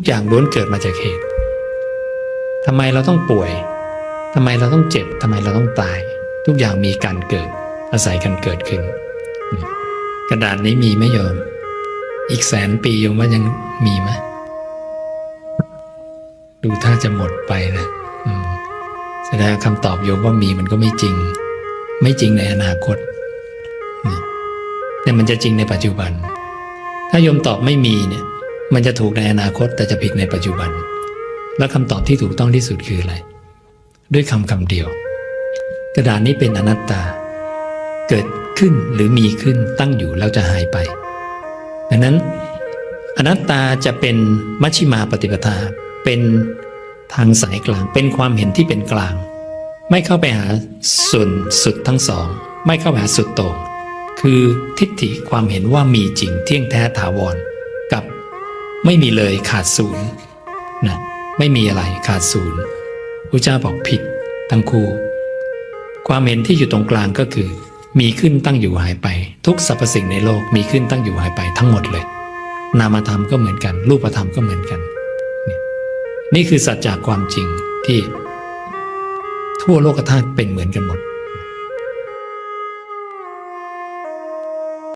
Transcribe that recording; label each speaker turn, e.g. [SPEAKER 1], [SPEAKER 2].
[SPEAKER 1] ทุกอย่างล้วนเกิดมาจากเหตุทำไมเราต้องป่วยทำไมเราต้องเจ็บทำไมเราต้องตาย ทุกอย่างมีการเกิด อาศัยกันเกิดขึ้น กระดาษนี้มีไหมโยม อีกแสนปีโยมว่ายังมีไหมดูถ้าจะหมดไปนะแสดงคำตอบโยมว่ามีมันก็ไม่จริง ไม่จริงในอนาคตนี่แต่มันจะจริงในปัจจุบัน ถ้าโยมตอบไม่มีเนี่ย มันจะถูกในอนาคตแต่จะผิดในปัจจุบัน แล้วคำตอบที่ถูกต้องที่สุดคืออะไร ด้วยคำคำเดียว กระดาษนี้เป็นอนัตตา เกิดขึ้นหรือมีขึ้นตั้งอยู่แล้วจะหายไป ดังนั้นอนัตตาจะเป็นมัชฌิมาปฏิปทา เป็นทางสายกลาง เป็นความเห็นที่เป็นกลาง ไม่เข้าไปหาส่วนสุดทั้งสอง ไม่เข้าไปหาสุดโต่งคือทิฏฐิความเห็นว่ามีจริงเที่ยงแท้ถาวร ไม่มีเลยขาดศูนย์นะไม่มีอะไรขาดศูนย์พระเจ้าบอกผิดทั้งคู่ ความเห็นที่อยู่ตรงกลางก็คือ มีขึ้นตั้งอยู่หายไป ทุกสรรพสิ่งในโลกมีขึ้นตั้งอยู่หายไปทั้งหมดเลย นามธรรมก็เหมือนกัน รูปธรรมก็เหมือนกัน นี่ยนี่คือสัจจาความจริงที่ทั่วโลกธาตุเป็นเหมือนกันหมด